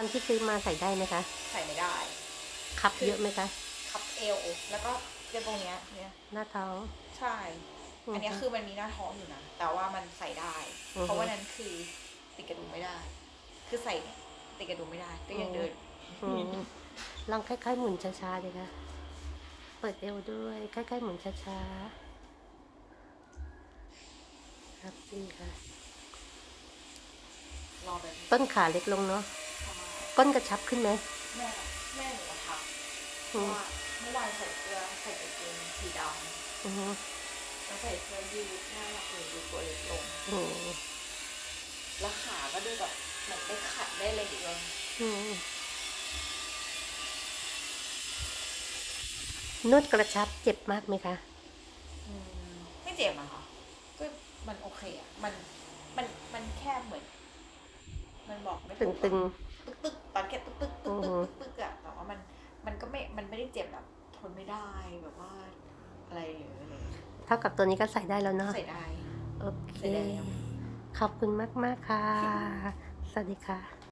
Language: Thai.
อนที่ซื้อมาใส่ได้ไหมคะ ใส่ไม่ได้ คับเยอะไหมคะ คับเอว แล้วก็เรื่องตรงเนี้ยเนี่ยหน้าท้อง ใช่ อันเนี้ยคือมันมีหน้าท้องอยู่นะ แต่ว่ามันใส่ได้อือฮึเพราะว่านั้นคือติดกระดุมไม่ได้ คือใส่เนี่ยติดกระดุมไม่ได้ ก็ยังเดินอืมลองคล้ายๆหมุนช้าๆเลยค่ะ เปิดเอวด้วยคล้ายๆหมุนช้าๆ ครับดีค่ะรอแบบนี้ต้นขาเล็กลงเนาะ ก้นกระชับขึ้นไหมแม่แม่หนูอะทักเพอืราะมว่าเมื่อวานใส่เสื้อใส่กางเกงสีดอืมำแล้วใส่เสื้อยืดหน้ารักเลยดูตัวเล็กลงอืมแล้วขาก็ดูแบบเหมือนได้ขัดได้อะไรอีกเลยอืมนวดกระชับเจ็บมากไหมคะอืมไม่เจ็บอะค่ะก็มันโอเคอะมันมันมันแค่เหมือน มันบอกไม่ตึถูงกตึงตึกตึกต อนแค่ตึกตึกตึกตึอืกอฮึตึกตึกอะแต่ว่ามันมันก็ไม่ มันไม่ได้เจ็บแบบทนไม่ได้แบบว่าอะไรหรืออะไรๆเท่ากับตัวนี้ก็ใส่ได้แล้วเนาะใส่ได้โอเค ใส่ได้แล้ว ขอบคุณมาก ๆ ค่ะ สวัสดีค่ะ